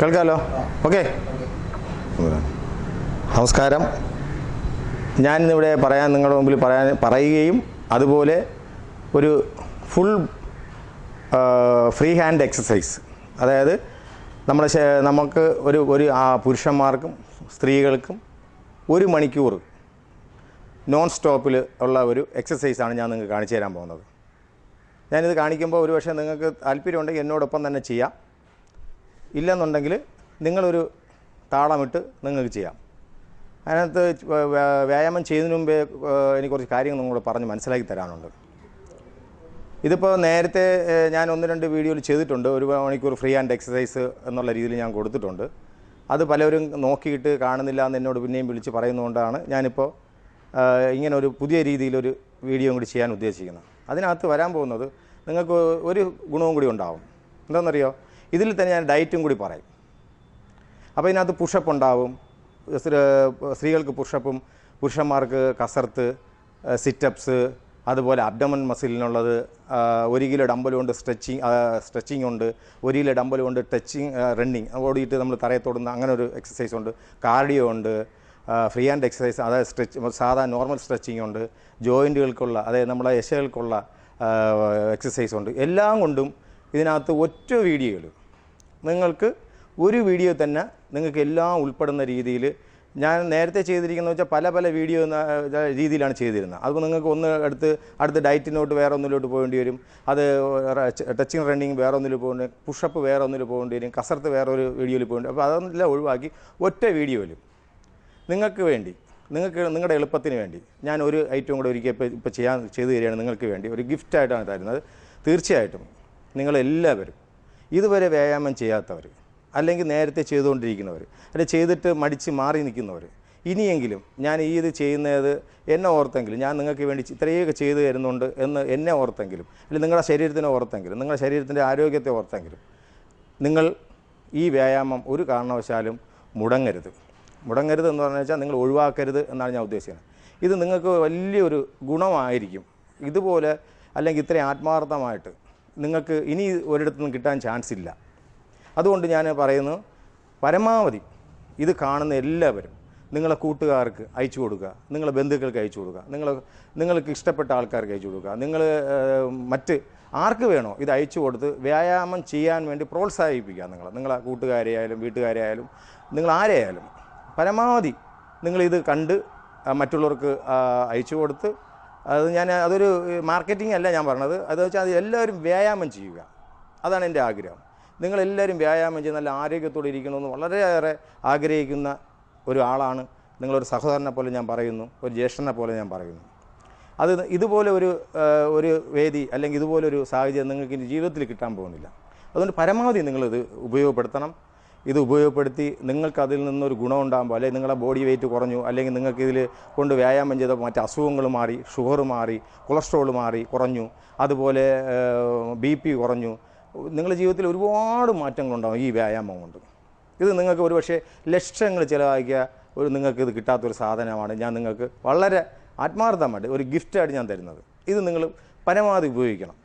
കേൾക്കാമല്ലോ okay. നമസ്കാരം. ഞാനിന്നിവിടെ പറയാൻ നിങ്ങളുടെ മുമ്പിൽ പറയാൻ പറയുകയും അതുപോലെ ഒരു ഫുൾ ഫ്രീ ഹാൻഡ് എക്സസൈസ് അതായത് നമ്മുടെ നമുക്ക് ഒരു ഒരു പുരുഷന്മാർക്കും സ്ത്രീകൾക്കും ഒരു മണിക്കൂർ നോൺ സ്റ്റോപ്പിൽ ഉള്ള ഒരു എക്സസൈസാണ് ഞാൻ നിങ്ങൾക്ക് കാണിച്ചു തരാൻ പോകുന്നത്. ഞാനിത് കാണിക്കുമ്പോൾ ഒരുപക്ഷെ നിങ്ങൾക്ക് താല്പര്യമുണ്ടെങ്കിൽ എന്നോടൊപ്പം തന്നെ ചെയ്യാം. ഇല്ലെന്നുണ്ടെങ്കിൽ നിങ്ങളൊരു താളമിട്ട് നിങ്ങൾക്ക് ചെയ്യാം. അതിനകത്ത് വ്യായാമം ചെയ്യുന്നതിന് മുമ്പേ എനിക്ക് കുറച്ച് കാര്യങ്ങൾ നിങ്ങളോട് പറഞ്ഞ് മനസ്സിലാക്കി തരാനുണ്ട്. ഇതിപ്പോൾ നേരത്തെ ഞാൻ ഒന്ന് രണ്ട് വീഡിയോയിൽ ചെയ്തിട്ടുണ്ട്. ഒരു മണിക്കൂർ ഫ്രീ ആൻഡ് എക്സസൈസ് എന്നുള്ള രീതിയിൽ ഞാൻ കൊടുത്തിട്ടുണ്ട്. അത് പലരും നോക്കിയിട്ട് കാണുന്നില്ല എന്ന് എന്നോട് പിന്നെയും വിളിച്ച് പറയുന്നതുകൊണ്ടാണ് ഞാനിപ്പോൾ ഇങ്ങനെ ഒരു പുതിയ രീതിയിലൊരു വീഡിയോ കൂടി ചെയ്യാൻ ഉദ്ദേശിക്കുന്നത്. അതിനകത്ത് വരാൻ പോകുന്നത് നിങ്ങൾക്ക് ഒരു ഗുണവും കൂടി ഉണ്ടാവും. എന്താണെന്നറിയോ? ഇതിൽ തന്നെ ഞാൻ ഡയറ്റും കൂടി പറയും. അപ്പോൾ ഇതിനകത്ത് പുഷപ്പ് ഉണ്ടാവും. സ്ത്രീകൾക്ക് പുഷപ്പും പുരുഷന്മാർക്ക് കസർത്ത് സിറ്റപ്സ് അതുപോലെ അബ്ഡമൻ മസിലിനുള്ളത് ഒരു കിലോ ഡമ്പൽ കൊണ്ട് സ്ട്രെച്ചിങ് സ്ട്രെച്ചിങ് ഉണ്ട്. ഒരു കിലോ ഡമ്പൽ കൊണ്ട് ടച്ചിങ് റണ്ണിങ് ഓടിയിട്ട് നമ്മൾ തറയെ തൊടുന്ന അങ്ങനെ ഒരു എക്സസൈസ് ഉണ്ട്. കാർഡിയോ ഉണ്ട്. ഫ്രീ ഹാൻഡ് എക്സസൈസ് അതായത് സ്ട്രെച്ച് സാധാ നോർമൽ സ്ട്രെച്ചിങ് ഉണ്ട്. ജോയിന്റുകൾക്കുള്ള അതായത് നമ്മളെ യശകൾക്കുള്ള എക്സസൈസ് ഉണ്ട്. എല്ലാം കൊണ്ടും ഇതിനകത്ത് ഒറ്റ വീഡിയോയിൽ നിങ്ങൾക്ക് ഒരു വീഡിയോ തന്നെ നിങ്ങൾക്ക് എല്ലാം ഉൾപ്പെടുന്ന രീതിയിൽ ഞാൻ നേരത്തെ ചെയ്തിരിക്കുന്നത് വെച്ചാൽ പല പല വീഡിയോ രീതിയിലാണ് ചെയ്തിരുന്നത്. അപ്പോൾ നിങ്ങൾക്ക് ഒന്ന് അടുത്ത് അടുത്ത് ഡയറ്റിനോട്ട് വേറെ ഒന്നിലോട്ട് പോകേണ്ടി വരും. അത് ടച്ചിങ് റണ്ണിങ് വേറെ ഒന്നിൽ പോകേണ്ടി വരും. പുഷപ്പ് വേറെ ഒന്നിൽ പോകേണ്ടി വരും. കസർത്ത് വേറെ ഒരു വീഡിയോയിൽ പോകേണ്ടി അപ്പോൾ അതെല്ലാം ഒഴിവാക്കി ഒറ്റ വീഡിയോയിൽ നിങ്ങൾക്ക് വേണ്ടി നിങ്ങൾക്ക് നിങ്ങളുടെ എളുപ്പത്തിന് വേണ്ടി ഞാൻ ഒരു ഐറ്റം കൂടെ ഒരിക്കൽ ഇപ്പോൾ ഇപ്പോൾ ചെയ്യാൻ ചെയ്തു തരികയാണ്. നിങ്ങൾക്ക് വേണ്ടി ഒരു ഗിഫ്റ്റായിട്ടാണ് തരുന്നത്. തീർച്ചയായിട്ടും നിങ്ങളെല്ലാവരും ഇതുവരെ വ്യായാമം ചെയ്യാത്തവർ അല്ലെങ്കിൽ നേരത്തെ ചെയ്തുകൊണ്ടിരിക്കുന്നവർ അല്ലെങ്കിൽ ചെയ്തിട്ട് മടിച്ച് മാറി നിൽക്കുന്നവർ ഇനിയെങ്കിലും ഞാൻ ഈ ഇത് ചെയ്യുന്നത് എന്നെ ഓർത്തെങ്കിലും ഞാൻ നിങ്ങൾക്ക് വേണ്ടി ഇത്രയൊക്കെ ചെയ്തു തരുന്നുണ്ട് എന്ന് എന്നെ ഓർത്തെങ്കിലും അല്ലെങ്കിൽ നിങ്ങളുടെ ശരീരത്തിനെ ഓർത്തെങ്കിലും നിങ്ങളുടെ ശരീരത്തിന്റെ ആരോഗ്യത്തെ ഓർത്തെങ്കിലും നിങ്ങൾ ഈ വ്യായാമം ഒരു കാരണവശാലും മുടങ്ങരുത്. മുടങ്ങരുത് എന്ന് പറഞ്ഞു വെച്ചാൽ നിങ്ങൾ ഒഴിവാക്കരുത് എന്നാണ് ഞാൻ ഉദ്ദേശിക്കുന്നത്. ഇത് നിങ്ങൾക്ക് വലിയൊരു ഗുണമായിരിക്കും. ഇതുപോലെ അല്ലെങ്കിൽ ഇത്രയും ആത്മാർത്ഥമായിട്ട് നിങ്ങൾക്ക് ഇനി ഒരിടത്തുനിന്നും കിട്ടാൻ ചാൻസ് ഇല്ല. അതുകൊണ്ട് ഞാൻ പറയുന്നു പരമാവധി ഇത് കാണുന്ന എല്ലാവരും നിങ്ങളെ കൂട്ടുകാർക്ക് അയച്ചു കൊടുക്കുക നിങ്ങളെ ബന്ധുക്കൾക്ക് അയച്ചു കൊടുക്കുക നിങ്ങൾ നിങ്ങൾക്ക് ഇഷ്ടപ്പെട്ട ആൾക്കാർക്ക് അയച്ചു കൊടുക്കുക നിങ്ങൾ മറ്റ് ആർക്ക് വേണോ ഇത് അയച്ചു കൊടുത്ത് വ്യായാമം ചെയ്യാൻ വേണ്ടി പ്രോത്സാഹിപ്പിക്കുക നിങ്ങൾ നിങ്ങളെ കൂട്ടുകാരെ ആയാലും വീട്ടുകാരെ ആയാലും നിങ്ങൾ ആരെയായാലും. പരമാവധി നിങ്ങളിത് കണ്ട് മറ്റുള്ളവർക്ക് അയച്ചു കൊടുത്ത് അത് ഞാൻ അതൊരു മാർക്കറ്റിംഗ് അല്ല ഞാൻ പറഞ്ഞത്. അത് വെച്ചാൽ എല്ലാവരും വ്യായാമം ചെയ്യുക. അതാണ് എന്റെ ആഗ്രഹം. നിങ്ങളെല്ലാവരും വ്യായാമം ചെയ്ത് നല്ല ആരോഗ്യത്തോടെ ഇരിക്കണമെന്ന് വളരെയേറെ ആഗ്രഹിക്കുന്ന ഒരു ആളാണ് നിങ്ങളൊരു സഹോദരനെ പോലെ ഞാൻ പറയുന്നു. ഒരു ജ്യേഷ്ഠനെ പോലെ ഞാൻ പറയുന്നു. അത് ഇതുപോലെ ഒരു ഒരു വേദി അല്ലെങ്കിൽ ഇതുപോലൊരു സാഹചര്യം നിങ്ങൾക്ക് ഇനി ജീവിതത്തിൽ കിട്ടാൻ പോകുന്നില്ല. അതുകൊണ്ട് പരമാവധി നിങ്ങളിത് ഉപയോഗപ്പെടുത്തണം. ഇത് ഉപയോഗപ്പെടുത്തി നിങ്ങൾക്ക് അതിൽ നിന്നൊരു ഗുണം ഉണ്ടാകുമ്പോൾ അല്ലെങ്കിൽ നിങ്ങളുടെ ബോഡി വെയിറ്റ് കുറഞ്ഞു അല്ലെങ്കിൽ നിങ്ങൾക്ക് ഇതിൽ കൊണ്ട് വ്യായാമം ചെയ്തപ്പോൾ മറ്റ് അസുഖങ്ങൾ മാറി ഷുഗർ മാറി കൊളസ്ട്രോൾ മാറി കുറഞ്ഞു അതുപോലെ ബി പി കുറഞ്ഞു നിങ്ങളുടെ ജീവിതത്തിൽ ഒരുപാട് മാറ്റങ്ങളുണ്ടാകും ഈ വ്യായാമം കൊണ്ട്. ഇത് നിങ്ങൾക്ക് ഒരുപക്ഷെ ലക്ഷങ്ങൾ ചിലവാക്കിയ ഒരു നിങ്ങൾക്ക് ഇത് കിട്ടാത്തൊരു സാധനമാണ്. ഞാൻ നിങ്ങൾക്ക് വളരെ ആത്മാർത്ഥമായിട്ട് ഒരു ഗിഫ്റ്റായിട്ട് ഞാൻ തരുന്നത്. ഇത് നിങ്ങൾ പരമാവധി ഉപയോഗിക്കണം.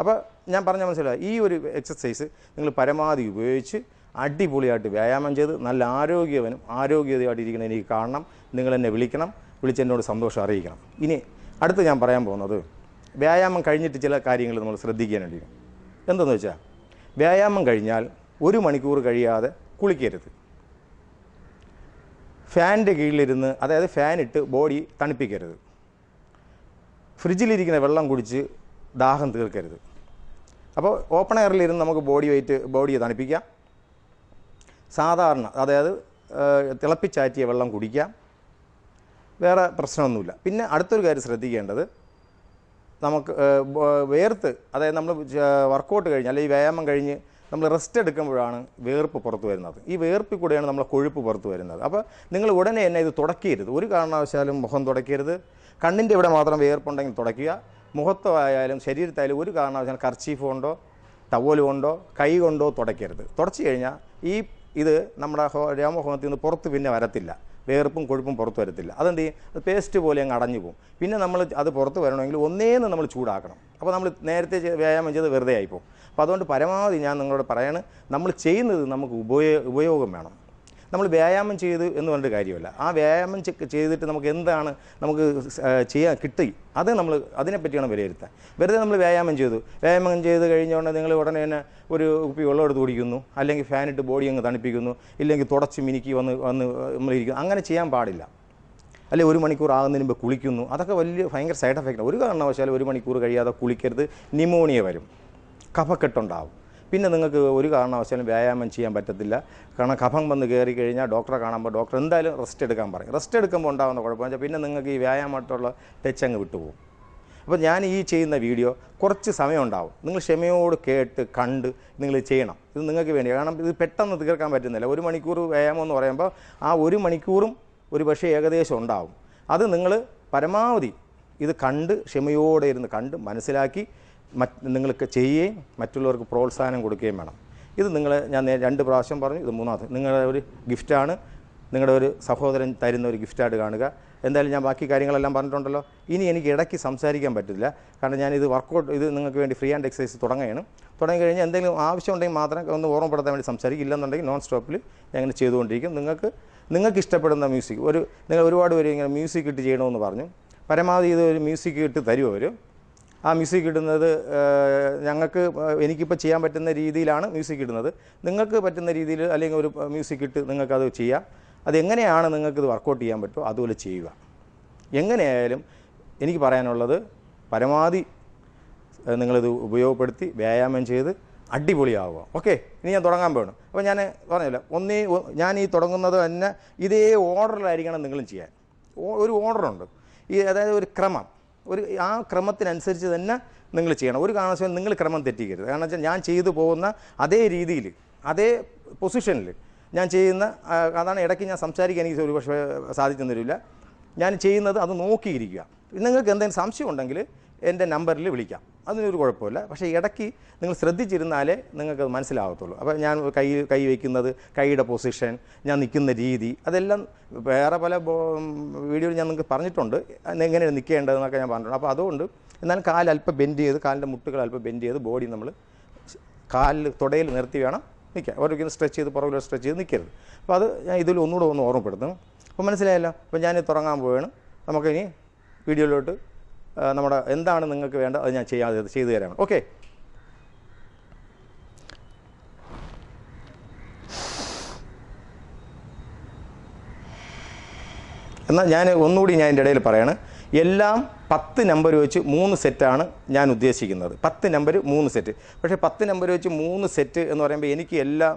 അപ്പോൾ ഞാൻ പറഞ്ഞ മനസ്സിലായി? ഈ ഒരു എക്സസൈസ് നിങ്ങൾ പരമാവധി ഉപയോഗിച്ച് അടിപൊളിയായിട്ട് വ്യായാമം ചെയ്ത് നല്ല ആരോഗ്യവനും ആരോഗ്യതയായിട്ട് ഇരിക്കുന്ന എനിക്ക് കാണണം. നിങ്ങൾ എന്നെ വിളിക്കണം. വിളിച്ച് എന്നോട് സന്തോഷം അറിയിക്കണം. ഇനി അടുത്ത് ഞാൻ പറയാൻ പോകുന്നത് വ്യായാമം കഴിഞ്ഞിട്ട് ചില കാര്യങ്ങൾ നമ്മൾ ശ്രദ്ധിക്കാനുണ്ട് എന്തെന്ന് വെച്ചാൽ വ്യായാമം കഴിഞ്ഞാൽ ഒരു മണിക്കൂർ കഴിയാതെ കുളിക്കരുത്. ഫാനിന്റെ കീഴിലിരുന്ന് അതായത് ഫാനിട്ട് ബോഡി തണുപ്പിക്കരുത്. ഫ്രിഡ്ജിലിരിക്കുന്ന വെള്ളം കുടിച്ച് ദാഹം തീർക്കരുത്. അപ്പോൾ ഓപ്പൺ എയറിലിരുന്ന് നമുക്ക് ബോഡി വെയിറ്റ് ബോഡിയെ തണുപ്പിക്കാം. സാധാരണ അതായത് തിളപ്പിച്ചാറ്റിയ വെള്ളം കുടിക്കാം. വേറെ പ്രശ്നമൊന്നുമില്ല. പിന്നെ അടുത്തൊരു കാര്യം ശ്രദ്ധിക്കേണ്ടത് നമുക്ക് വേർത്ത് അതായത് നമ്മൾ വർക്കൗട്ട് കഴിഞ്ഞ് അല്ലെങ്കിൽ വ്യായാമം കഴിഞ്ഞ് നമ്മൾ റെസ്റ്റ് എടുക്കുമ്പോഴാണ് വേർപ്പ് പുറത്ത് വരുന്നത്. ഈ വേർപ്പിൽ കൂടെയാണ് നമ്മളെ കൊഴുപ്പ് പുറത്ത് വരുന്നത്. അപ്പോൾ നിങ്ങൾ ഉടനെ തന്നെ ഇത് തുടക്കരുത് ഒരു കാരണവശാലും മുഖം തുടക്കരുത് കണ്ണിന്റെ ഇവിടെ മാത്രം വേർപ്പുണ്ടെങ്കിൽ തുടയ്ക്കുക. മുഖത്തായാലും ശരീരത്തായാലും ഒരു കാരണവശാലും കർച്ചീഫ് കൊണ്ടോ ടവൽ കൊണ്ടോ കൈ കൊണ്ടോ തുടയ്ക്കരുത്. തുടച്ചു കഴിഞ്ഞാൽ ഈ ഇത് നമ്മുടെ രോമഹോമത്തിൽ നിന്ന് പുറത്ത് പിന്നെ വരത്തില്ല. വേർപ്പും കൊഴുപ്പും പുറത്ത് വരത്തില്ല. അതെന്ത് ചെയ്യും? പേസ്റ്റ് പോലെ അങ്ങ് അടഞ്ഞു പോകും. പിന്നെ നമ്മൾ അത് പുറത്ത് വരണമെങ്കിൽ ഒന്നേന്ന് നമ്മൾ ചൂടാക്കണം. അപ്പോൾ നമ്മൾ നേരത്തെ വ്യായാമം ചെയ്ത് വെറുതെ ആയിപ്പോകും അപ്പോൾ അതുകൊണ്ട് പരമാവധി ഞാൻ നിങ്ങളോട് പറയാണ് നമ്മൾ ചെയ്യുന്നത് നമുക്ക് ഉപയോഗ ഉപയോഗം വേണം. നമ്മൾ വ്യായാമം ചെയ്ത് എന്ന് പറഞ്ഞിട്ട് കാര്യമല്ല. ആ വ്യായാമം ചെയ്തിട്ട് നമുക്ക് എന്താണ് നമുക്ക് ചെയ്യാൻ കിട്ടി. അത് നമ്മൾ അതിനെപ്പറ്റിയാണ് വിലയിരുത്താൻ വെറുതെ നമ്മൾ വ്യായാമം ചെയ്തു. വ്യായാമം ചെയ്ത് കഴിഞ്ഞുകൊണ്ട് നിങ്ങൾ ഉടനെ തന്നെ ഒരു കുപ്പി വെള്ളം എടുത്ത് കുടിക്കുന്നു. അല്ലെങ്കിൽ ഫാനിട്ട് ബോഡി അങ്ങ് തണുപ്പിക്കുന്നു. ഇല്ലെങ്കിൽ തുടച്ച് മിനുക്കി വന്ന് വന്ന് നമ്മളിരിക്കുന്നു അങ്ങനെ ചെയ്യാൻ പാടില്ല. അല്ലെ ഒരു മണിക്കൂർ ആകുന്നതിന് മുമ്പ് കുളിക്കുന്നു. അതൊക്കെ വലിയ ഭയങ്കര സൈഡ് എഫക്റ്റ് ഒരു കാരണവശാലും ഒരു മണിക്കൂർ കഴിയാതെ കുളിക്കരുത്. നിമോണിയ വരും. കഫക്കെട്ടുണ്ടാവും. പിന്നെ നിങ്ങൾക്ക് ഒരു കാരണവശാലും വ്യായാമം ചെയ്യാൻ പറ്റത്തില്ല. കാരണം കഫം വന്ന് കയറി കഴിഞ്ഞാൽ ഡോക്ടറെ കാണുമ്പോൾ ഡോക്ടർ എന്തായാലും റെസ്റ്റ് എടുക്കാൻ പറയും. റെസ്റ്റ് എടുക്കുമ്പോൾ ഉണ്ടാകുന്ന കുഴപ്പമെന്ന് വെച്ചാൽ പിന്നെ നിങ്ങൾക്ക് ഈ വ്യായാമമായിട്ടുള്ള ടച്ച് അങ്ങ് വിട്ടുപോകും. അപ്പോൾ ഞാൻ ഈ ചെയ്യുന്ന വീഡിയോ കുറച്ച് സമയം ഉണ്ടാവും. നിങ്ങൾ ക്ഷമയോട് കേട്ട് കണ്ട് നിങ്ങൾ ചെയ്യണം. ഇത് നിങ്ങൾക്ക് വേണ്ടി. കാരണം ഇത് പെട്ടെന്ന് തീർക്കാൻ പറ്റുന്നില്ല. ഒരു മണിക്കൂർ വ്യായാമം എന്ന് പറയുമ്പോൾ ആ ഒരു മണിക്കൂറും ഒരു പക്ഷേ ഏകദേശം ഉണ്ടാവും. അത് നിങ്ങൾ പരമാവധി ഇത് കണ്ട് ക്ഷമയോടെ ഇരുന്ന് കണ്ട് മനസ്സിലാക്കി മറ്റ് നിങ്ങൾക്ക് ചെയ്യുകയും മറ്റുള്ളവർക്ക് പ്രോത്സാഹനം കൊടുക്കുകയും വേണം. ഇത് നിങ്ങൾ ഞാൻ രണ്ട് പ്രാവശ്യം പറഞ്ഞു ഇത് മൂന്നാമത്തെ. നിങ്ങളുടെ ഒരു ഗിഫ്റ്റാണ്. നിങ്ങളുടെ ഒരു സഹോദരൻ തരുന്ന ഒരു ഗിഫ്റ്റായിട്ട് കാണുക. എന്തായാലും ഞാൻ ബാക്കി കാര്യങ്ങളെല്ലാം പറഞ്ഞിട്ടുണ്ടല്ലോ. ഇനി എനിക്ക് ഇടയ്ക്ക് സംസാരിക്കാൻ പറ്റില്ല കാരണം ഞാൻ ഇത് വർക്കൗട്ട് ഇത് നിങ്ങൾക്ക് വേണ്ടി ഫ്രീ ആൻഡ് എക്സസൈസ് തുടങ്ങുകയാണ്. തുടങ്ങി കഴിഞ്ഞാൽ എന്തെങ്കിലും ആവശ്യമുണ്ടെങ്കിൽ മാത്രം ഒന്ന് ഓർമ്മപ്പെടുത്താൻ വേണ്ടി സംസാരിക്കും ഇല്ലെന്നുണ്ടെങ്കിൽ നോൺ സ്റ്റോപ്പിൽ ഞാൻ ഇങ്ങനെ ചെയ്തുകൊണ്ടിരിക്കും. നിങ്ങൾക്ക് നിങ്ങൾക്ക് ഇഷ്ടപ്പെടുന്ന മ്യൂസിക് ഒരു നിങ്ങൾ ഒരുപാട് പേര് ഇങ്ങനെ മ്യൂസിക് ഇട്ട് ചെയ്യണമെന്ന് പറഞ്ഞു. പരമാവധി ഇത് ഒരു മ്യൂസിക് ഇട്ട് തരുമോ അവർ ആ മ്യൂസിക് ഇടുന്നത് ഞങ്ങൾക്ക് എനിക്കിപ്പോൾ ചെയ്യാൻ പറ്റുന്ന രീതിയിലാണ് മ്യൂസിക് ഇടുന്നത്. നിങ്ങൾക്ക് പറ്റുന്ന രീതിയിൽ അല്ലെങ്കിൽ ഒരു മ്യൂസിക് ഇട്ട് നിങ്ങൾക്കത് ചെയ്യാം. അതെങ്ങനെയാണ് നിങ്ങൾക്കിത് വർക്കൗട്ട് ചെയ്യാൻ പറ്റുമോ അതുപോലെ ചെയ്യുക. എങ്ങനെയായാലും എനിക്ക് പറയാനുള്ളത് പരമാവധി നിങ്ങളിത് ഉപയോഗപ്പെടുത്തി വ്യായാമം ചെയ്ത് അടിപൊളിയാവുക. ഓക്കെ ഇനി ഞാൻ തുടങ്ങാൻ പോകണം അപ്പോൾ ഞാൻ പറഞ്ഞില്ല ഒന്നേ ഞാൻ ഈ തുടങ്ങുന്നത് തന്നെ ഇതേ ഓർഡറിലായിരിക്കണം നിങ്ങളും ചെയ്യാൻ. ഒരു ഓർഡറുണ്ട് ഈ അതായത് ഒരു ക്രമം. ഒരു ആ ക്രമത്തിനനുസരിച്ച് തന്നെ നിങ്ങൾ ചെയ്യണം. ഒരു കാരണവശാലും നിങ്ങൾ ക്രമം തെറ്റിക്കരുത്. കാരണം വെച്ചാൽ ഞാൻ ചെയ്തു പോകുന്ന അതേ രീതിയിൽ അതേ പൊസിഷനിൽ ഞാൻ ചെയ്യുന്ന അതാണ് ഇടയ്ക്ക് ഞാൻ സംസാരിക്കാൻ എനിക്ക് ഒരു സാധിച്ചെന്നു വരില്ല. ഞാൻ ചെയ്യുന്നത് അത് നോക്കിയിരിക്കുക. നിങ്ങൾക്ക് എന്തെങ്കിലും സംശയം ഉണ്ടെങ്കിൽ എന്റെ നമ്പറിൽ വിളിക്കാം. അതിനൊരു കുഴപ്പമില്ല. പക്ഷേ ഇടയ്ക്ക് നിങ്ങൾ ശ്രദ്ധിച്ചിരുന്നാലേ നിങ്ങൾക്ക് മനസ്സിലാകത്തുള്ളൂ അപ്പോൾ ഞാൻ കൈ കൈ വയ്ക്കുന്നത് കൈയുടെ പൊസിഷൻ ഞാൻ നിൽക്കുന്ന രീതി അതെല്ലാം വേറെ പല വീഡിയോയിൽ ഞാൻ നിങ്ങൾക്ക് പറഞ്ഞിട്ടുണ്ട്. എങ്ങനെയാണ് നിൽക്കേണ്ടതെന്നൊക്കെ ഞാൻ പറഞ്ഞിട്ടുണ്ട്. അപ്പോൾ അതുകൊണ്ട് എന്നാലും കാൽ അല്പം ബെൻഡ് ചെയ്ത് കാലിന്റെ മുട്ടുകൾ അല്പം ബെൻഡ് ചെയ്ത് ബോഡി നമ്മൾ കാലിൽ തുടയിൽ നിർത്തി വേണം നിൽക്കാം ഓരോരുത്തരും സ്ട്രെച്ച് ചെയ്ത് പുറകിൽ സ്ട്രെച്ച് ചെയ്ത് നിൽക്കരുത്. അപ്പോൾ അത് ഞാൻ ഇതിൽ ഒന്നുകൂടെ ഒന്ന് ഓർമ്മപ്പെടുത്തുന്നു. അപ്പോൾ മനസ്സിലായല്ലോ? അപ്പോൾ ഞാൻ തുടങ്ങാൻ പോവുകയാണ്. നമുക്കിനി വീഡിയോയിലോട്ട് നമ്മുടെ എന്താണ് നിങ്ങൾക്ക് വേണ്ടത് അത് ഞാൻ ചെയ്യാതെ ചെയ്തു തരാം. ഓക്കെ എന്നാൽ ഞാൻ ഒന്നുകൂടി ഞാൻ എന്റെ ഇടയിൽ പറയാണ്. എല്ലാം പത്ത് നമ്പർ വെച്ച് മൂന്ന് സെറ്റാണ് ഞാൻ ഉദ്ദേശിക്കുന്നത്. പത്ത് നമ്പർ മൂന്ന് സെറ്റ് പക്ഷേ പത്ത് നമ്പർ വെച്ച് മൂന്ന് സെറ്റ് എന്ന് പറയുമ്പോൾ എനിക്ക് എല്ലാ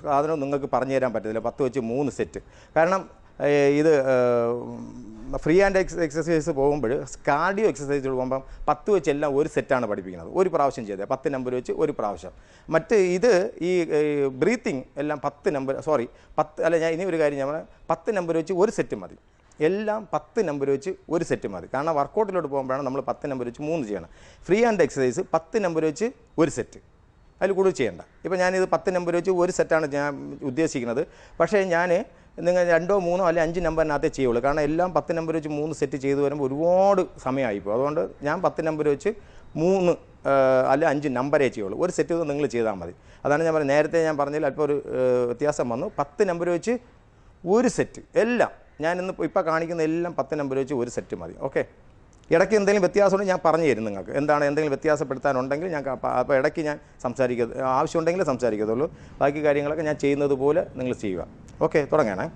സാധനവും നിങ്ങൾക്ക് പറഞ്ഞു തരാൻ പറ്റത്തില്ല. പത്ത് വെച്ച് മൂന്ന് സെറ്റ് കാരണം ഇത് ഫ്രീ ആൻഡ് എക്സ് എക്സസൈസ് പോകുമ്പോൾ കാർഡിയോ എക്സസൈസ് പോകുമ്പം പത്ത് വെച്ച് എല്ലാം ഒരു സെറ്റാണ് പഠിപ്പിക്കുന്നത്. ഒരു പ്രാവശ്യം ചെയ്തത് പത്ത് നമ്പർ വെച്ച് ഒരു പ്രാവശ്യം. മറ്റ് ഇത് ഈ ബ്രീത്തിങ് എല്ലാം പത്ത് നമ്പർ സോറി പത്ത് അല്ല ഞാൻ ഇനി ഒരു കാര്യം ഞാൻ പത്ത് നമ്പർ വെച്ച് ഒരു സെറ്റ് മതി. എല്ലാം പത്ത് നമ്പർ വെച്ച് ഒരു സെറ്റ് മതി. കാരണം വർക്കൗട്ടിലോട്ട് പോകുമ്പോഴാണ് നമ്മൾ പത്ത് നമ്പർ വെച്ച് മൂന്ന് ചെയ്യണം. ഫ്രീ ആൻഡ് എക്സസൈസ് പത്ത് നമ്പർ വെച്ച് ഒരു സെറ്റ് അതിൽ കൂടുതൽ ചെയ്യേണ്ട. ഇപ്പോൾ ഞാനിത് പത്ത് നമ്പർ വെച്ച് ഒരു സെറ്റാണ് ഞാൻ ഉദ്ദേശിക്കുന്നത്. പക്ഷേ ഞാൻ നിങ്ങൾ രണ്ടോ മൂന്നോ അല്ലെങ്കിൽ അഞ്ച് നമ്പറിനകത്തേ ചെയ്യുള്ളൂ. കാരണം എല്ലാം പത്ത് നമ്പർ വെച്ച് മൂന്ന് സെറ്റ് ചെയ്ത് വരുമ്പോൾ ഒരുപാട് സമയമായിപ്പോൾ അതുകൊണ്ട് ഞാൻ പത്ത് നമ്പർ വെച്ച് മൂന്ന് അല്ല അഞ്ച് നമ്പരേ ചെയ്യുള്ളൂ. ഒരു സെറ്റ് നിങ്ങൾ ചെയ്താൽ മതി. അതാണ് ഞാൻ പറഞ്ഞത്. നേരത്തെ ഞാൻ പറഞ്ഞതിൽ അല്പം ഒരു വ്യത്യാസം വന്നു. പത്ത് നമ്പർ വെച്ച് ഒരു സെറ്റ് എല്ലാം ഞാൻ ഇന്ന് ഇപ്പോൾ കാണിക്കുന്ന എല്ലാം പത്ത് നമ്പർ വെച്ച് ഒരു സെറ്റ് മതി. ഓക്കെ ഇടയ്ക്ക് എന്തെങ്കിലും വ്യത്യാസമുണ്ടെങ്കിൽ ഞാൻ പറഞ്ഞു തരും നിങ്ങൾക്ക്. എന്താണ് എന്തെങ്കിലും വ്യത്യാസപ്പെടുത്താനുണ്ടെങ്കിൽ ഞാൻ അപ്പോൾ ഇടയ്ക്ക് ഞാൻ സംസാരിക്കുക ആവശ്യമുണ്ടെങ്കിൽ സംസാരിക്കത്തുള്ളൂ. ബാക്കി കാര്യങ്ങളൊക്കെ ഞാൻ ചെയ്യുന്നത് പോലെ നിങ്ങൾ ചെയ്യുക. ഓക്കെ തുടങ്ങണേ.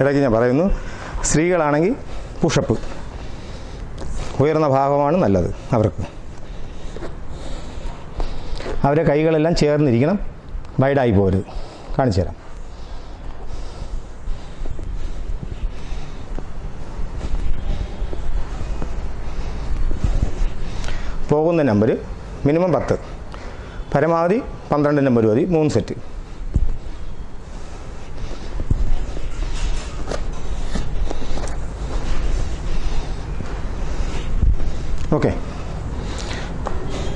ഇടയ്ക്ക് ഞാൻ പറയുന്നു സ്ത്രീകളാണെങ്കിൽ പുഷപ്പ് ഉയർന്ന ഭാഗമാണ് നല്ലത് അവർക്ക്. അവരെ കൈകളെല്ലാം ചേർന്നിരിക്കണം വൈഡായി പോരുത് കാണിച്ചു തരാം. പോകുന്ന നമ്പർ മിനിമം പത്ത്. പരമാവധി പന്ത്രണ്ട് നമ്പർ മതി മൂന്ന് സെറ്റ് ഓക്കെ.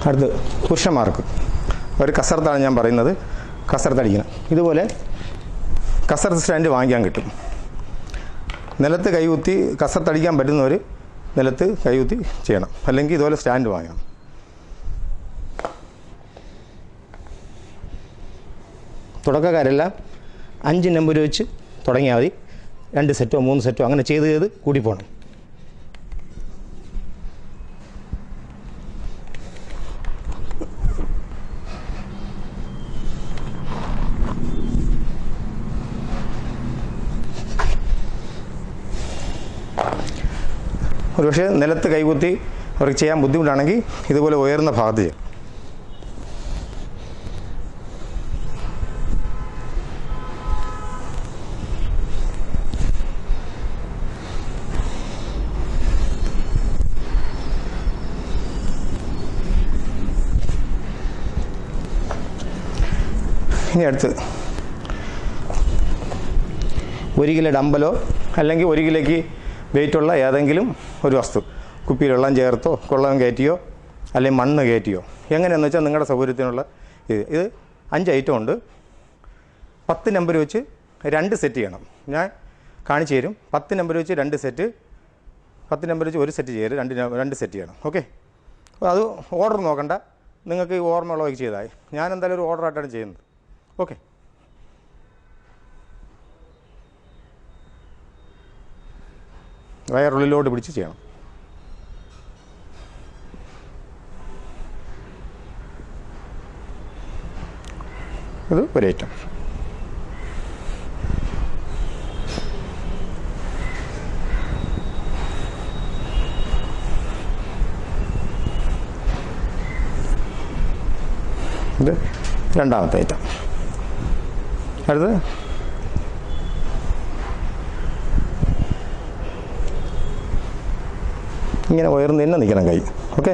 അടുത്ത് പുരുഷന്മാർക്ക്. ഒരു കസർത്താണ് ഞാൻ പറയുന്നത്. കസർത്ത് അടിക്കണം. ഇതുപോലെ കസർത്ത് സ്റ്റാൻഡ് വാങ്ങിക്കാൻ കിട്ടും. നിലത്ത് കൈകുത്തി കസർത്ത് അടിക്കാൻ പറ്റുന്നവർ നിലത്ത് കൈകുത്തി ചെയ്യണം. അല്ലെങ്കിൽ ഇതുപോലെ സ്റ്റാൻഡ് വാങ്ങണം. തുടക്കക്കാരെല്ലാം അഞ്ച് നമ്പർ വെച്ച് തുടങ്ങിയാൽ മതി. രണ്ട് സെറ്റോ മൂന്ന് സെറ്റോ അങ്ങനെ ചെയ്ത് ചെയ്ത് കൂടി പോകണം. ഒരുപക്ഷെ നിലത്ത് കൈകുത്തി അവർക്ക് ചെയ്യാൻ ബുദ്ധിമുട്ടാണെങ്കിൽ ഇതുപോലെ ഉയർന്ന ഭാഗത്ത് ചെയ്യും ഇനി അടുത്ത്. ഒരു കിലോ ഡമ്പലോ അല്ലെങ്കിൽ ഒരു കിലോയ്ക്ക് വെയിറ്റുള്ള ഏതെങ്കിലും ഒരു വസ്തു. കുപ്പിയിൽ വെള്ളം ചേർത്തോ കൊള്ളം കയറ്റിയോ അല്ലെങ്കിൽ മണ്ണ് കയറ്റിയോ എങ്ങനെയാണെന്ന് വെച്ചാൽ നിങ്ങളുടെ സൗകര്യത്തിനുള്ള ഇത്. ഇത് അഞ്ച് ഐറ്റം ഉണ്ട്. പത്ത് നമ്പർ വെച്ച് രണ്ട് സെറ്റ് ചെയ്യണം. ഞാൻ കാണിച്ചു തരും. പത്ത് നമ്പർ വെച്ച് രണ്ട് സെറ്റ് പത്ത് നമ്പർ വെച്ച് ഒരു സെറ്റ് ചെയ്യരുത്. രണ്ട് രണ്ട് സെറ്റ് ചെയ്യണം. ഓക്കെ അത് ഓർഡർ നോക്കണ്ട. നിങ്ങൾക്ക് ഈ ഓർമ്മയുള്ളതൊക്കെ ചെയ്താൽ ഞാൻ എന്തായാലും ഒരു ഓർഡർ ആയിട്ടാണ് ചെയ്യുന്നത്. ഓക്കെ വയറുള്ളിലോട്ട് പിടിച്ച് ചെയ്യണം. ഇത് ഒരേറ്റം. രണ്ടാമത്തെ ഐറ്റം. അടുത്ത് ഇങ്ങനെ ഉയർന്ന് തന്നെ നിൽക്കണം കൈ. ഓക്കെ?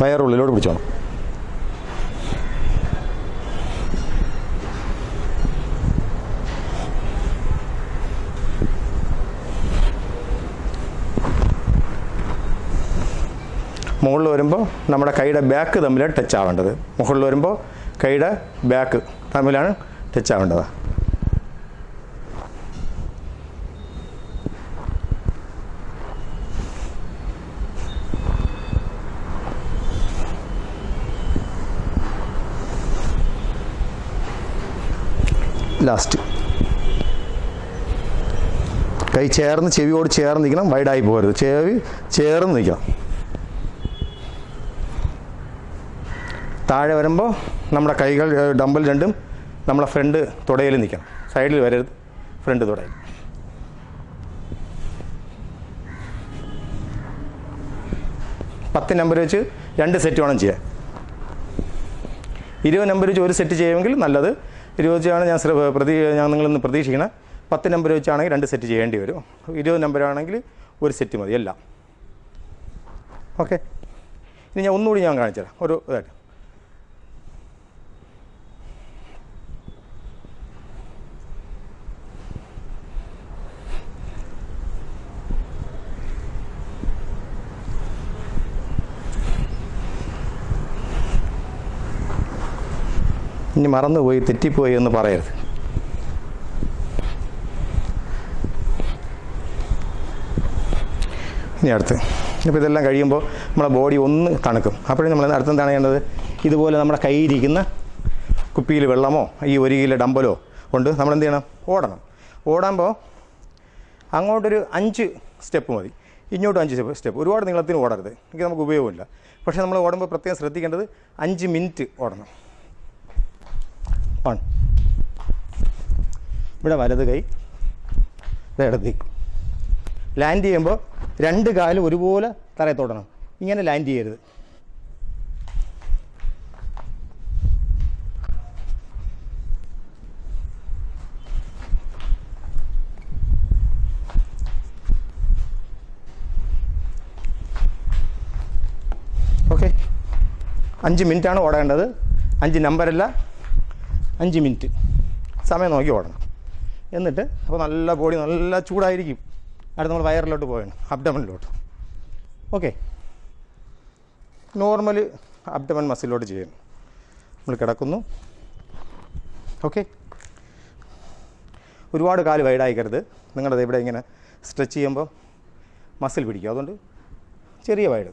വയറുള്ളിലോട്ട് പിടിച്ചോണം മുകളിൽ വരുമ്പോൾ നമ്മുടെ കൈയുടെ ബാക്ക് തമ്മിലാണ് ടച്ച് ആവേണ്ടത്. മുകളിൽ വരുമ്പോൾ കൈയുടെ ബാക്ക് തമ്മിലാണ് ടച്ച് ആവേണ്ടത്. ലാസ്റ്റ് കൈ ചേർന്ന് ചെവിയോട് ചേർന്ന് നിൽക്കണം വൈഡായി പോകരുത്. ചെവി ചേർന്ന് നിൽക്കണം. താഴെ വരുമ്പോൾ നമ്മുടെ കൈകൾ ഡമ്പൽ രണ്ടും നമ്മളെ ഫ്രണ്ട് തുടയിൽ നിൽക്കണം. സൈഡിൽ വരരുത്. ഫ്രണ്ട് തുടയിൽ. പത്ത് നമ്പർ വെച്ച് രണ്ട് സെറ്റ് വേണം ചെയ്യാൻ. ഇരുപത് നമ്പർ വെച്ച് ഒരു സെറ്റ് ചെയ്യുമെങ്കിൽ നല്ലത് ഇരുപത് വെച്ചാണ് ഞാൻ പ്രതി ഞാൻ നിങ്ങളിന്ന് പ്രതീക്ഷിക്കണം. പത്ത് നമ്പർ വെച്ചാണെങ്കിൽ രണ്ട് സെറ്റ് ചെയ്യേണ്ടി വരും. ഇരുപത് നമ്പറാണെങ്കിൽ ഒരു സെറ്റ് മതി എല്ലാം. ഓക്കെ ഇനി ഞാൻ ഒന്നുകൂടി ഞാൻ കാണിച്ചു തരാം ഒരു ഇതായിട്ട്. ഇനി മറന്നുപോയി തെറ്റിപ്പോയി എന്ന് പറയരുത്. ഇനി അടുത്ത്. ഇപ്പോൾ ഇതെല്ലാം കഴിയുമ്പോൾ നമ്മുടെ ബോഡി ഒന്ന് തണുക്കും. അപ്പോഴും നമ്മൾ അടുത്ത് എന്താണ് ചെയ്യേണ്ടത്? ഇതുപോലെ നമ്മുടെ കയ്യിരിക്കുന്ന കുപ്പിയിൽ വെള്ളമോ ഈ ഒരു കിലോ ഡമ്പലോ കൊണ്ട് നമ്മൾ എന്ത് ചെയ്യണം? ഓടണം. ഓടുമ്പോൾ അങ്ങോട്ടൊരു അഞ്ച് സ്റ്റെപ്പ് മതി. ഇങ്ങോട്ടും അഞ്ച് സ്റ്റെപ്പ് സ്റ്റെപ്പ്. ഒരുപാട് നീളത്തിന് ഓടരുത്. എനിക്ക് നമുക്ക് ഉപയോഗമില്ല. പക്ഷേ നമ്മൾ ഓടുമ്പോൾ പ്രത്യേകം ശ്രദ്ധിക്കേണ്ടത് അഞ്ച് മിനിറ്റ് ഓടണം. വൺ ഇവിടെ വലത് കൈ. ഇടത് ലാൻഡ് ചെയ്യുമ്പോൾ രണ്ട് കാലും ഒരുപോലെ തറയെ തൊടണം. ഇങ്ങനെ ലാൻഡ് ചെയ്യരുത്. ഓക്കെ. അഞ്ച് മിനിറ്റാണ് ഓടേണ്ടത്. അഞ്ച് നമ്പരല്ല അഞ്ച് മിനിറ്റ്. സമയം നോക്കി ഓടണം. എന്നിട്ട് അപ്പോൾ നല്ല ബോഡി നല്ല ചൂടായിരിക്കും. അടുത്ത് നമ്മൾ വയറിലോട്ട് പോയണം അബ്ഡമനിലോട്ട് ഓക്കെ നോർമൽ അബ്ഡമൻ മസിലോട്ട് ചെയ്യണം. നമ്മൾ കിടക്കുന്നു. ഓക്കെ ഒരുപാട് കാൽ വൈഡായിക്കരുത് നിങ്ങളുടെ ഇവിടെ ഇങ്ങനെ സ്ട്രെച്ച് ചെയ്യുമ്പോൾ മസിൽ പിടിക്കും. അതുകൊണ്ട് ചെറിയ വൈഡ്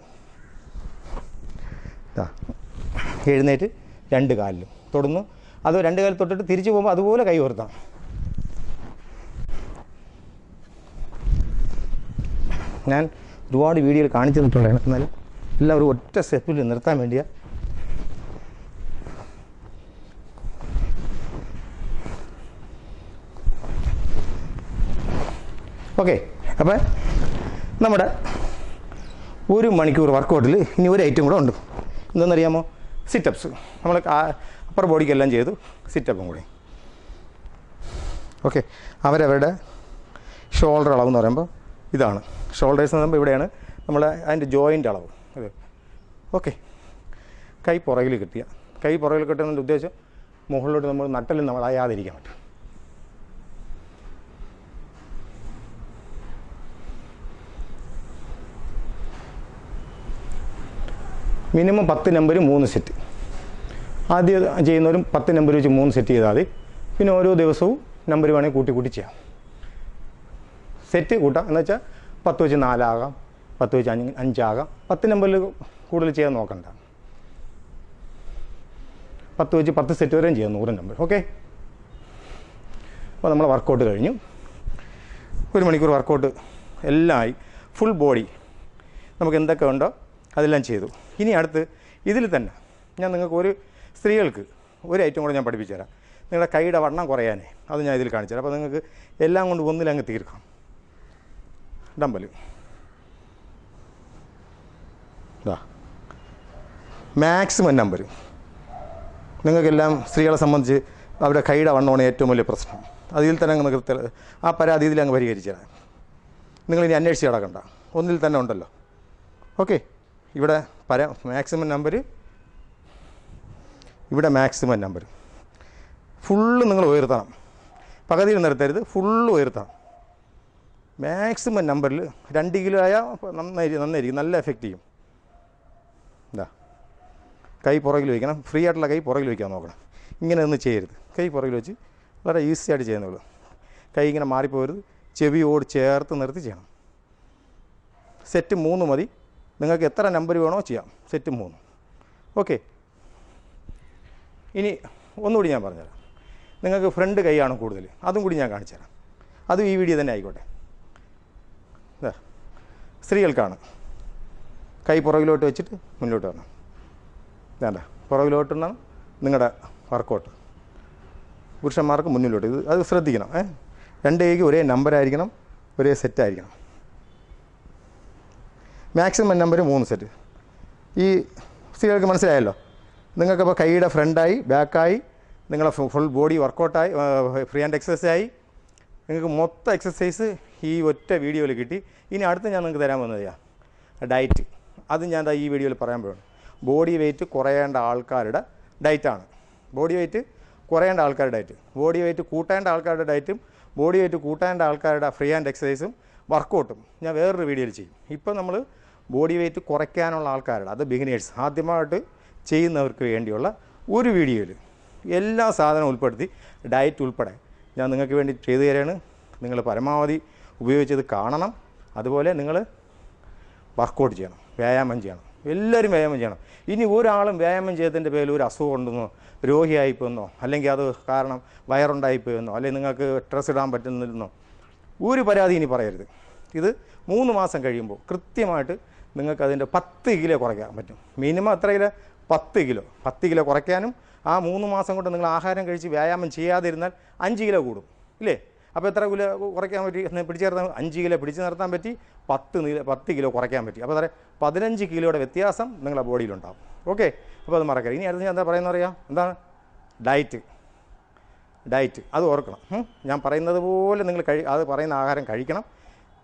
എഴുന്നേറ്റ് രണ്ട് കാലിലും. തൊടുന്നു. അത് രണ്ട് കാലത്ത് തൊട്ടിട്ട് തിരിച്ചു പോകുമ്പോൾ അതുപോലെ കൈ ഓർത്താം ഞാൻ ഒരുപാട് വീഡിയോയിൽ കാണിച്ചു തന്നിട്ടുള്ളതാണ് എന്നാലും എല്ലാവരും ഒറ്റ സ്റ്റെപ്പിൽ നിർത്താൻ വേണ്ടിയാ. ഓക്കെ അപ്പം നമ്മുടെ ഒരു മണിക്കൂർ വർക്കൗട്ടിൽ ഇനി ഒരു ഐറ്റം കൂടെ ഉണ്ട്. എന്തെന്നറിയാമോ സിറ്റപ്സ് നമ്മൾ അപ്പർ ബോഡിക്കെല്ലാം ചെയ്തു സിറ്റപ്പും കൂടി. ഓക്കെ അവരവരുടെ ഷോൾഡർ അളവ് എന്ന് പറയുമ്പോൾ ഇതാണ്. ഷോൾഡേഴ്സ് എന്ന് പറയുമ്പോൾ ഇവിടെയാണ് നമ്മൾ അതിന്റെ ജോയിന്റ് അളവ്. ഇത്. ഓക്കെ കൈ പുറകിൽ കിട്ടിയ. കൈ പുറകിൽ കിട്ടുന്നതിന്റെ ഉദ്ദേശം മുകളിലോട്ട് നമ്മൾ നട്ടലിൽ നമ്മൾ അയാതിരിക്കാൻ പറ്റും. മിനിമം പത്ത് നമ്പർ മൂന്ന് സെറ്റ് ആദ്യം ചെയ്യുന്നവരും പത്ത് നമ്പർ വെച്ച് മൂന്ന് സെറ്റ് ചെയ്താൽ മതി. പിന്നെ ഓരോ ദിവസവും നമ്പർ വേണമെങ്കിൽ കൂട്ടി കൂട്ടി ചെയ്യാം. സെറ്റ് കൂട്ടാം. എന്ന് വെച്ചാൽ പത്ത് വെച്ച് നാലാകാം പത്ത് വെച്ച് അഞ്ച് അഞ്ചാകാം. പത്ത് നമ്പറിൽ കൂടുതൽ ചെയ്യാൻ നോക്കണ്ട. പത്ത് വെച്ച് പത്ത് സെറ്റ് വരെയും ചെയ്യാം നൂറ് നമ്പർ ഓക്കെ അപ്പോൾ നമ്മൾ വർക്കൗട്ട് കഴിഞ്ഞു. ഒരു മണിക്കൂർ വർക്കൗട്ട് എല്ലാം ഫുൾ ബോഡി നമുക്ക് എന്തൊക്കെ ഉണ്ടോ അതെല്ലാം ചെയ്തു. ഇനി അടുത്ത് ഇതിൽ തന്നെ ഞാൻ നിങ്ങൾക്ക് ഒരു സ്ത്രീകൾക്ക് ഒരു ഐറ്റം കൂടെ ഞാൻ പഠിപ്പിച്ചു തരാം നിങ്ങളുടെ കൈയുടെ വണ്ണം കുറയാനേ അത് ഞാൻ ഇതിൽ കാണിച്ചു തരാം അപ്പോൾ നിങ്ങൾക്ക് എല്ലാം കൊണ്ട് ഒന്നിലങ്ങ് തീർക്കാം. ഡമ്പൽ ഇതാ മാക്സിമം നമ്പർ നിങ്ങൾക്കെല്ലാം സ്ത്രീകളെ സംബന്ധിച്ച് അവരുടെ കൈയുടെ വണ്ണമാണ് ഏറ്റവും വലിയ പ്രശ്നം. അതിൽ തന്നെ നിങ്ങൾക്ക് ആ പരാതി ഇതിൽ അങ്ങ് പരിഹരിച്ചു തരാം നിങ്ങളിനി അന്വേഷിച്ച് കിടക്കണ്ട ഒന്നിൽ തന്നെ ഉണ്ടല്ലോ. ഓക്കെ ഇവിടെ പര മാക്സിമം നമ്പർ ഇവിടെ മാക്സിമം നമ്പർ ഫുള്ള് നിങ്ങൾ ഉയർത്തണം. പകുതിയിൽ നിർത്തരുത് ഫുള്ള് ഉയർത്തണം. മാക്സിമം നമ്പറിൽ രണ്ട് കിലോ ആയാൽ നന്നായിരിക്കും നന്നായിരിക്കും നല്ല എഫക്റ്റ് ചെയ്യും. എന്താ കൈ പുറകിൽ വയ്ക്കണം ഫ്രീ ആയിട്ടുള്ള കൈ പുറകിൽ വയ്ക്കാൻ നോക്കണം. ഇങ്ങനെ ഒന്ന് ചെയ്യരുത്. കൈ പുറകിൽ വെച്ച് വളരെ ഈസി ആയിട്ട് ചെയ്യുന്നുള്ളൂ കൈ ഇങ്ങനെ മാറിപ്പോരുത് ചെവിയോട് ചേർത്ത് നിർത്തി ചെയ്യണം. സെറ്റ് മൂന്ന് മതി. നിങ്ങൾക്ക് എത്ര നമ്പർ വേണോ ചെയ്യാം. സെറ്റ് മൂന്ന്. ഓക്കെ ഇനി ഒന്നുകൂടി ഞാൻ പറഞ്ഞുതരാം. നിങ്ങൾക്ക് ഫ്രണ്ട് കൈയാണ് കൂടുതൽ. അതും കൂടി ഞാൻ കാണിച്ചു തരാം അതും ഈ വീഡിയോ തന്നെ ആയിക്കോട്ടെ. സ്ത്രീകൾക്കാണ്. കൈ പുറകിലോട്ട് വെച്ചിട്ട് മുന്നോട്ട് വരണം. വേണ്ട പുറകിലോട്ടുന്ന നിങ്ങളുടെ വർക്കൗട്ട്. പുരുഷന്മാർക്ക് മുന്നിലോട്ട്. ഇത് അത് ശ്രദ്ധിക്കണം ഏ? രണ്ട് കൈക്ക് ഒരേ നമ്പറായിരിക്കണം ഒരേ സെറ്റായിരിക്കണം മാക്സിമം നമ്പർ മൂന്ന് സെറ്റ് ഈ സ്ത്രീകൾക്ക് മനസ്സിലായല്ലോ? നിങ്ങൾക്കപ്പോൾ കൈയുടെ ഫ്രണ്ടായി ബാക്കായി നിങ്ങളുടെ ഫുൾ ബോഡി വർക്കൗട്ടായി ഫ്രീ ആൻഡ് എക്സസൈസ് ആയി നിങ്ങൾക്ക് മൊത്തം എക്സസൈസ് ഈ ഒറ്റ വീഡിയോയിൽ കിട്ടി. ഇനി അടുത്ത് ഞാൻ നിങ്ങൾക്ക് തരാൻ വന്നതാ ഡയറ്റ്. അത് ഞാൻ ഈ വീഡിയോയിൽ പറയാൻ പോവാണ്. ബോഡി വെയിറ്റ് കുറയേണ്ട ആൾക്കാരുടെ ഡയറ്റാണ്. ബോഡി വെയിറ്റ് കുറയേണ്ട ആൾക്കാരുടെ ഡയറ്റ്. ബോഡി വെയിറ്റ് കൂട്ടേണ്ട ആൾക്കാരുടെ ഡയറ്റും ബോഡി വെയിറ്റ് കൂട്ടേണ്ട ആൾക്കാരുടെ ഫ്രീ ആൻഡ് എക്സസൈസും വർക്കൗട്ടും ഞാൻ വേറൊരു വീഡിയോയിൽ ചെയ്യും. ഇപ്പോൾ നമ്മൾ ബോഡി വെയിറ്റ് കുറയ്ക്കാനുള്ള ആൾക്കാരുടെ അത് ബിഗിനേഴ്സ്. ആദ്യമായിട്ട് ചെയ്യുന്നവർക്ക് വേണ്ടിയുള്ള ഒരു വീഡിയോയിൽ എല്ലാ സാധനവും ഉൾപ്പെടുത്തി ഡയറ്റ് ഉൾപ്പെടെ ഞാൻ നിങ്ങൾക്ക് വേണ്ടി ചെയ്തു തരാണ്. നിങ്ങൾ പരമാവധി ഉപയോഗിച്ചത് കാണണം. അതുപോലെ നിങ്ങൾ വർക്കൗട്ട് ചെയ്യണം വ്യായാമം ചെയ്യണം. എല്ലാവരും വ്യായാമം ചെയ്യണം. ഇനി ഒരാളും വ്യായാമം ചെയ്തതിന്റെ പേരിൽ ഒരു അസുഖം ഉണ്ടെന്നോ രോഗിയായിപ്പോയെന്നോ അല്ലെങ്കിൽ അത് കാരണം വയറുണ്ടായിപ്പോയെന്നോ അല്ലെങ്കിൽ നിങ്ങൾക്ക് ഡ്രസ്സ് ഇടാൻ പറ്റുന്നില്ലെന്നോ ഒരു പരാതി ഇനി പറയരുത്. ഇത് മൂന്ന് മാസം കഴിയുമ്പോൾ കൃത്യമായിട്ട് നിങ്ങൾക്ക് അതിന്റെ പത്ത് കിലോ കുറയ്ക്കാൻ പറ്റും. മിനിമം എത്ര കിലോ? പത്ത് കിലോ. പത്ത് കിലോ കുറയ്ക്കാനും ആ മൂന്ന് മാസം കൊണ്ട് നിങ്ങൾ ആഹാരം കഴിച്ച് വ്യായാമം ചെയ്യാതിരുന്നാൽ അഞ്ച് കിലോ കൂടും. ഇല്ലേ? അപ്പോൾ എത്ര കിലോ കുറയ്ക്കാൻ പറ്റി? പിടിച്ചു നിർത്താൻ അഞ്ച് കിലോ പിടിച്ചു നിർത്താൻ പറ്റി. പത്ത് നീല പത്ത് കിലോ കുറയ്ക്കാൻ പറ്റി. അപ്പോൾ അതെ പതിനഞ്ച് കിലോയുടെ വ്യത്യാസം നിങ്ങളുടെ ബോഡിയിലുണ്ടാവും. ഓക്കെ? അപ്പോൾ അത് മറക്കരുത്. ഇനി അടുത്ത് എന്താ പറയുന്നത് അറിയാം? എന്താണ്? ഡയറ്റ്. ഡയറ്റ്. അത് ഓർക്കണം. ഞാൻ പറയുന്നത് പോലെ നിങ്ങൾ കഴി അത് പറയുന്ന ആഹാരം കഴിക്കണം.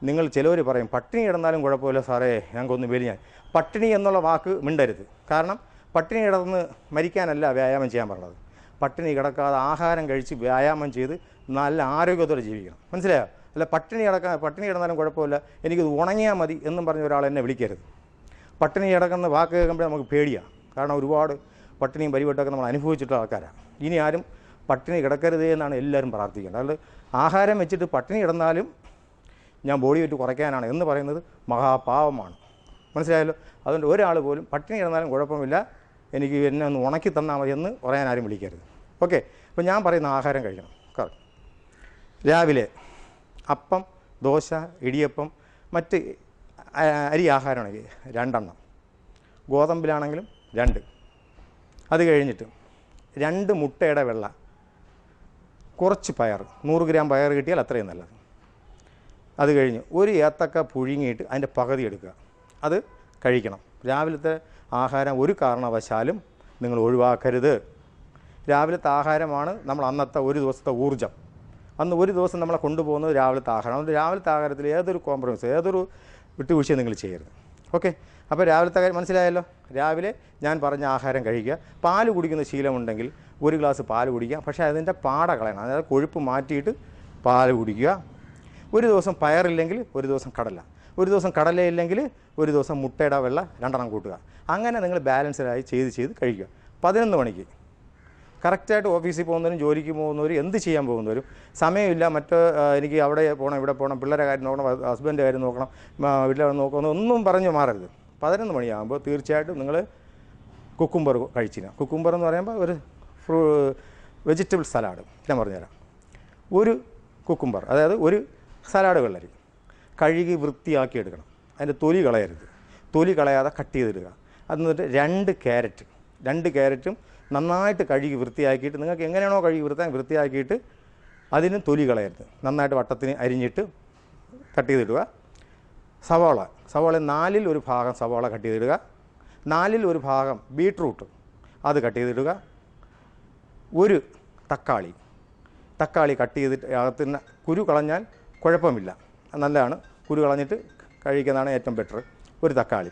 നിങ്ങൾ ചിലവർ പറയും പട്ടിണി കിടന്നാലും കുഴപ്പമില്ല സാറേ ഞങ്ങൾക്കൊന്ന് വലിയ പട്ടിണി എന്നുള്ള വാക്ക് മിണ്ടരുത്. കാരണം പട്ടിണി കിടന്ന് മരിക്കാനല്ല വ്യായാമം ചെയ്യാൻ പറഞ്ഞത്. പട്ടിണി കിടക്കാതെ ആഹാരം കഴിച്ച് വ്യായാമം ചെയ്ത് നല്ല ആരോഗ്യത്തോടെ ജീവിക്കണം. മനസ്സിലായോ? അല്ല പട്ടിണി കിടക്കാൻ പട്ടിണി കിടന്നാലും കുഴപ്പമില്ല. എനിക്കിത് ഉണങ്ങിയാൽ മതി എന്നും പറഞ്ഞ ഒരാൾ എന്നെ വിളിക്കരുത്. പട്ടിണി കിടക്കുന്ന വാക്ക് കേൾക്കുമ്പോഴേ നമുക്ക് പേടിയാണ് കാരണം ഒരുപാട് പട്ടിണിയും പരിവട്ടമൊക്കെ നമ്മൾ അനുഭവിച്ചിട്ടുള്ള ആൾക്കാരാണ്. ഇനി ആരും പട്ടിണി കിടക്കരുത് എന്നാണ് എല്ലാവരും പ്രാർത്ഥിക്കുന്നത്. അതുകൊണ്ട് ആഹാരം വെച്ചിട്ട് പട്ടിണി കിടന്നാലും ഞാൻ ബോഡി വെയിറ്റ് കുറയ്ക്കാനാണ് എന്ന് പറയുന്നത് മഹാപാവമാണ് മനസ്സിലായല്ലോ? അതുകൊണ്ട് ഒരാൾ പോലും പട്ടിണി കിടന്നാലും കുഴപ്പമില്ല. എനിക്ക് എന്നെ ഒന്ന് ഉണക്കി തന്നാൽ മതി എന്ന് പറയാൻ ആരും വിളിക്കരുത്. ഓക്കെ അപ്പോൾ ഞാൻ പറയുന്ന ആഹാരം കഴിക്കണം. കറക്റ്റ് രാവിലെ അപ്പം ദോശ ഇടിയപ്പം മറ്റ് അരി ആഹാരമാണെങ്കിൽ രണ്ടെണ്ണം. ഗോതമ്പിലാണെങ്കിലും രണ്ട്. അത് കഴിഞ്ഞിട്ട് രണ്ട് മുട്ടയുടെ വെള്ള കുറച്ച് പയർ നൂറ് ഗ്രാം പയർ കിട്ടിയാൽ അത്രയും നല്ലത്. അത് കഴിഞ്ഞ് ഒരു ഏത്തക്ക പുഴുങ്ങിയിട്ട് അതിന്റെ പകുതി എടുക്കുക. അത് കഴിക്കണം. രാവിലത്തെ ആഹാരം ഒരു കാരണവശാലും നിങ്ങൾ ഒഴിവാക്കരുത്. രാവിലത്തെ ആഹാരമാണ് നമ്മൾ അന്നത്തെ ഒരു ദിവസത്തെ ഊർജം അന്ന് ഒരു ദിവസം നമ്മളെ കൊണ്ടുപോകുന്നത് രാവിലത്തെ ആഹാരം. അതുകൊണ്ട് രാവിലത്തെ ആഹാരത്തിൽ ഏതൊരു കോംപ്രമൈസ് ഏതൊരു വിട്ടുവീഴ്ചയും നിങ്ങൾ ചെയ്യരുത്. ഓക്കെ അപ്പോൾ രാവിലത്തെ കാര്യം മനസ്സിലായല്ലോ? രാവിലെ ഞാൻ പറഞ്ഞ ആഹാരം കഴിക്കുക. പാൽ കുടിക്കുന്ന ശീലമുണ്ടെങ്കിൽ ഒരു ഗ്ലാസ് പാൽ കുടിക്കുക. പക്ഷേ അതിന്റെ പാട കളയണം. അതായത് കൊഴുപ്പ് മാറ്റിയിട്ട് പാൽ കുടിക്കുക. ഒരു ദിവസം പയറില്ലെങ്കിൽ ഒരു ദിവസം കടല. ഒരു ദിവസം കടലയില്ലെങ്കിൽ ഒരു ദിവസം മുട്ടയുടെ വെള്ള രണ്ടെണ്ണം കൂട്ടുക. അങ്ങനെ നിങ്ങൾ ബാലൻസ്ഡായി ചെയ്ത് ചെയ്ത് കഴിക്കുക. പതിനൊന്ന് മണിക്ക്. കറക്റ്റായിട്ട് ഓഫീസിൽ പോകുന്നവരും ജോലിക്ക് പോകുന്നവരും എന്ത് ചെയ്യാൻ പോകുന്നവരും സമയമില്ല. മറ്റ് എനിക്ക് അവിടെ പോകണം ഇവിടെ പോകണം പിള്ളേരെ കാര്യം നോക്കണം ഹസ്ബൻഡ് കാര്യം നോക്കണം വീട്ടിലെ നോക്കണം ഒന്നും പറഞ്ഞ് മാറരുത്. പതിനൊന്ന് മണിയാകുമ്പോൾ തീർച്ചയായിട്ടും നിങ്ങൾ കുക്കുംബർ കഴിച്ചില്ല കുക്കുംബർ എന്ന് പറയുമ്പോൾ ഒരു ഫ്രൂ വെജിറ്റബിൾ സലാഡ് ഞാൻ പറഞ്ഞുതരാം. ഒരു കുക്കുംബർ അതായത് ഒരു സലാഡ് വെള്ളരി. കഴുകി വൃത്തിയാക്കി എടുക്കണം. അതിന്റെ തൊലി കളയരുത്. തൊലി കളയാതെ കട്ട് ചെയ്തിടുക. എന്നിട്ട് രണ്ട് ക്യാരറ്റ് രണ്ട് ക്യാരറ്റും നന്നായിട്ട് കഴുകി വൃത്തിയാക്കിയിട്ട് നിങ്ങൾക്ക് എങ്ങനെയാണോ കഴുകി വൃത്തി വൃത്തിയാക്കിയിട്ട് അതിന് തൊലി കളയരുത്. നന്നായിട്ട് വട്ടത്തിന് അരിഞ്ഞിട്ട് കട്ട് ചെയ്തിടുക. സവാള സവാള നാലിൽ ഒരു ഭാഗം സവാള കട്ട് ചെയ്തിടുക. നാലിൽ ഒരു ഭാഗം ബീട്രൂട്ട് അത് കട്ട് ചെയ്തിടുക. ഒരു തക്കാളി തക്കാളി കട്ട് ചെയ്തിട്ട് അകത്തുനിന്ന് കുരു കളഞ്ഞാൽ കുഴപ്പമില്ല. നല്ലതാണ്. കുരു കളഞ്ഞിട്ട് കഴിക്കുന്നതാണ് ഏറ്റവും ബെറ്റർ ഒരു തക്കാളി.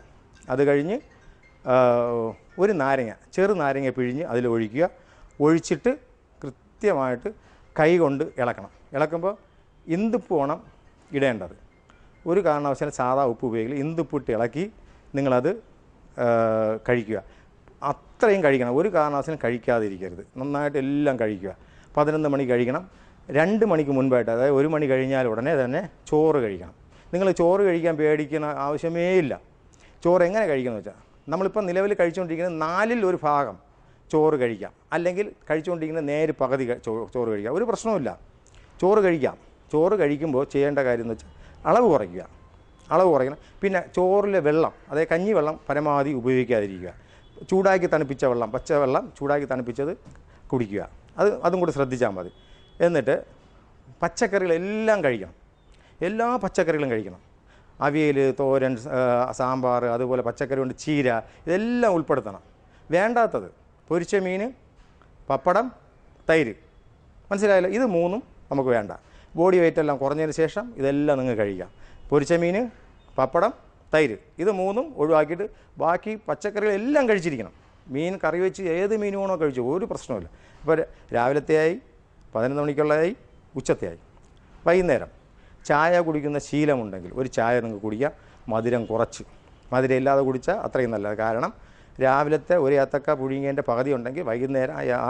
അത് കഴിഞ്ഞ് ഒരു നാരങ്ങ ചെറു നാരങ്ങ പിഴിഞ്ഞ് അതിൽ ഒഴിക്കുക. ഒഴിച്ചിട്ട് കൃത്യമായിട്ട് കൈ കൊണ്ട് ഇളക്കണം. ഇളക്കുമ്പോൾ ഇന്തുപ്പ് വേണം ഇടേണ്ടത്. ഒരു കാരണവശാലും സാധാ ഉപ്പ് ഉപയോഗിക്കില്ല ഇന്തുപ്പ് ഇട്ട് ഇളക്കി നിങ്ങളത് കഴിക്കുക. അത്രയും കഴിക്കണം. ഒരു കാരണവശാലും കഴിക്കാതിരിക്കരുത്. നന്നായിട്ട് എല്ലാം കഴിക്കുക. പതിനൊന്ന് മണി കഴിക്കണം. രണ്ട് മണിക്ക് മുൻപായിട്ട് അതായത് ഒരു മണി കഴിഞ്ഞാൽ ഉടനെ തന്നെ ചോറ് കഴിക്കണം. നിങ്ങൾ ചോറ് കഴിക്കാൻ പേടിക്കുന്ന ആവശ്യമേ ഇല്ല. ചോറ് എങ്ങനെ കഴിക്കുമെന്ന് വെച്ചാൽ നമ്മളിപ്പോൾ നിലവിൽ കഴിച്ചുകൊണ്ടിരിക്കുന്ന നാലിൽ ഒരു ഭാഗം ചോറ് കഴിക്കാം. അല്ലെങ്കിൽ കഴിച്ചുകൊണ്ടിരിക്കുന്ന നേര് പകുതി ചോറ് കഴിക്കാം. ഒരു പ്രശ്നവുമില്ല. ചോറ് കഴിക്കാം. ചോറ് കഴിക്കുമ്പോൾ ചെയ്യേണ്ട കാര്യം എന്ന് വെച്ചാൽ അളവ് കുറയ്ക്കുക. അളവ് കുറയ്ക്കണം. പിന്നെ ചോറിലെ വെള്ളം അതായത് കഞ്ഞി വെള്ളം പരമാവധി ഉപയോഗിക്കാതിരിക്കുക. ചൂടാക്കി തണുപ്പിച്ച വെള്ളം പച്ച വെള്ളം ചൂടാക്കി തണുപ്പിച്ചത് കുടിക്കുക. അത് അതും കൂടി ശ്രദ്ധിച്ചാൽ മതി. എന്നിട്ട് പച്ചക്കറികളെല്ലാം കഴിക്കണം. എല്ലാ പച്ചക്കറികളും കഴിക്കണം. അവിയൽ തോരൻ സാമ്പാർ അതുപോലെ പച്ചക്കറി കൊണ്ട് ചീര ഇതെല്ലാം ഉൾപ്പെടുത്തണം. വേണ്ടാത്തത് പൊരിച്ച മീൻ പപ്പടം തൈര്. മനസ്സിലായല്ലോ? ഇത് മൂന്നും നമുക്ക് വേണ്ട. ബോഡി വെയിറ്റ് എല്ലാം കുറഞ്ഞതിന് ശേഷം ഇതെല്ലാം നിങ്ങൾ കഴിക്കാം പൊരിച്ച മീൻ പപ്പടം തൈര്. ഇത് മൂന്നും ഒഴിവാക്കിയിട്ട് ബാക്കി പച്ചക്കറികളെല്ലാം കഴിച്ചിരിക്കണം. മീൻ കറി വെച്ച് ഏത് മീൻ വേണോ കഴിച്ചു ഒരു പ്രശ്നമില്ല ഇപ്പോൾ രാവിലത്തെയായി പതിനൊന്ന് മണിക്കുള്ളതായി ഉച്ചത്തെയായി വൈകുന്നേരം. ചായ കുടിക്കുന്ന ശീലമുണ്ടെങ്കിൽ ഒരു ചായ നിങ്ങൾക്ക് കുടിക്കാം മധുരം കുറച്ച്. മധുരം ഇല്ലാതെ കുടിച്ചാൽ അത്രയും നല്ലത്. കാരണം രാവിലത്തെ ഒരു ഏത്തക്ക പുഴുങ്ങിയതിന്റെ പകുതി ഉണ്ടെങ്കിൽ വൈകുന്നേരം ആ- ആ